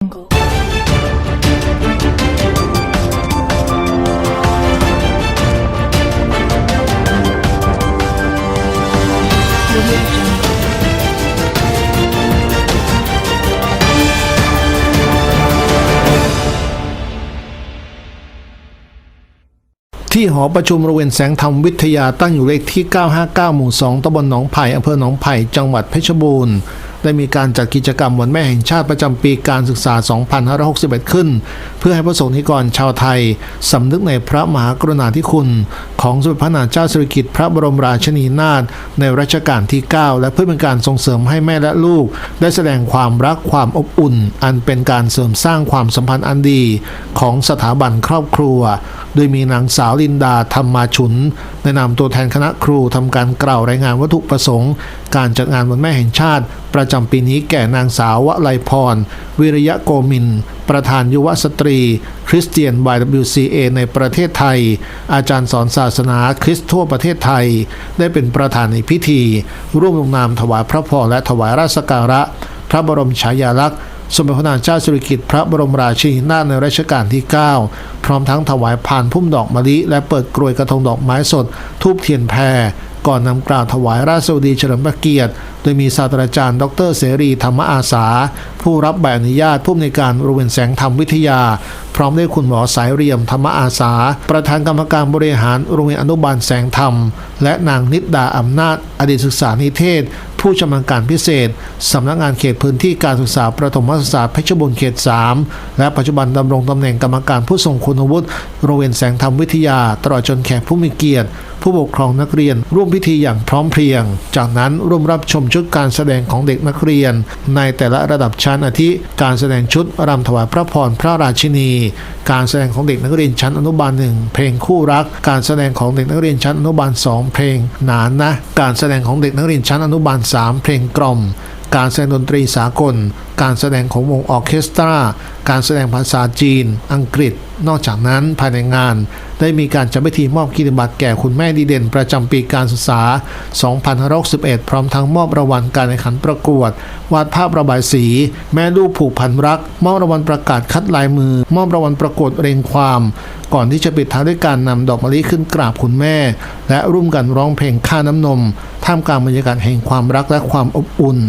jungle. Jungle. ที่หอประชุมโรงเรียนแสงธรรมวิทยาตั้งอยู่เลขที่ 959 หมู่ 2ตำบลหนองไผ่อำเภอหนองไผ่ จังหวัดเพชรบูรณ์ ได้มีการจัดกิจกรรมวันแม่แห่งชาติประจำปีการศึกษา 2561 ขึ้น เพื่อให้พระสงฆ์นิกรชาวไทยสำนึกในพระมหากรุณาธิคุณ ของสมเด็จพระนางเจ้าสิริกิติ์พระบรมราชินีนาถในรัชกาลที่ 9 และเพื่อเป็นการส่งเสริมให้แม่และลูก ได้แสดงความรักความอบอุ่น อันเป็นการเสริมสร้างความสัมพันธ์อันดีของสถาบันครอบครัว โดยมีนางสาวลินดาธรรมาชุนในนามตัวแทนคณะครูทำการกล่าวรายงานวัตถุประสงค์ การจัดงานวันแม่แห่งชาติ ประจำปีนี้แก่นางสาววลัยพร วิริยะโกมิน ประธานยุวสตรี คริสเตียน YWCA ในประเทศไทย อาจารย์สอนศาสนาคริสต์ทั่วประเทศไทย ได้เป็นประธานในพิธี ร่วมลงนามถวายพระพรและถวายราชสักการะ พระบรมฉายาลักษณ์สมเด็จพระนางเจ้าสิริกิติ์พระบรมราชินีนาถในรัชกาลที่ 9 พร้อมทั้งถวายพานพุ่มดอกมะลิ และเปิดกรวยกระทงดอกไม้สด ทูบเทียนแพรก่อนนำกล่าวถวายราชสวดีเฉลิมพระเกียรติ ดยมีศาสตราจารย์ ดรเสรีธรรมอาสา ผู้รับใบอนุญาตผู้อำนวยการโรงเรียนแสงธรรมวิทยา พร้อมด้วยคุณหมอสายเรียมธรรมอาสา ประธานกรรมการบริหารโรงเรียนอนุบาลแสงธรรม และนางนิดดาอำนาจ อดีตศึกษานิเทศ ผู้ชำนาญการพิเศษสำนักงานเขตพื้นที่การศึกษาประถมศึกษาเพชรบูรณ์เขต 3 และปัจจุบันดำรงตำแหน่งกรรมการผู้ทรงคุณวุฒิโรงเรียนแสงธรรมวิทยา ตลอดจนแขกผู้มีเกียรติ ผู้ปกครองนักเรียนร่วมพิธีอย่างพร้อมเพรียง จากนั้นร่วมรับชมชุดการแสดงของเด็กนักเรียน ในแต่ละระดับชั้นอาทิ การแสดงชุดรำถวายพระพรพระราชินี การแสดงของเด็กนักเรียนชั้นอนุบาลหนึ่งเพลงคู่รัก การแสดงของเด็กนักเรียนชั้นอนุบาลสองเพลงหนานนะ การแสดงของเด็กนักเรียนชั้นอนุบาลสามเพลงกล่อม การแสดงดนตรีสากล การแสดงของวงออเคสตรา การแสดงภาษาจีน อังกฤษ นอกจากนั้นภายในงาน ได้มีการจัดพิธีมอบกิจบัตรแก่คุณแม่ดีเด่นประจำปีการศึกษา 2561 พร้อมทั้งมอบรางวัลการแข่งขันประกวด วาดภาพระบายสี แม่ลูกผูกพันรัก มอบรางวัลประกาศคัดลายมือ มอบรางวัลประกวดเรียงความ ก่อนที่จะปิดท้ายด้วยการนำดอกมะลิขึ้นกราบคุณแม่ และร่วมกันร้องเพลงค่าน้ำนม ท่ามกลางบรรยากาศแห่งความรักและความอบอุ่น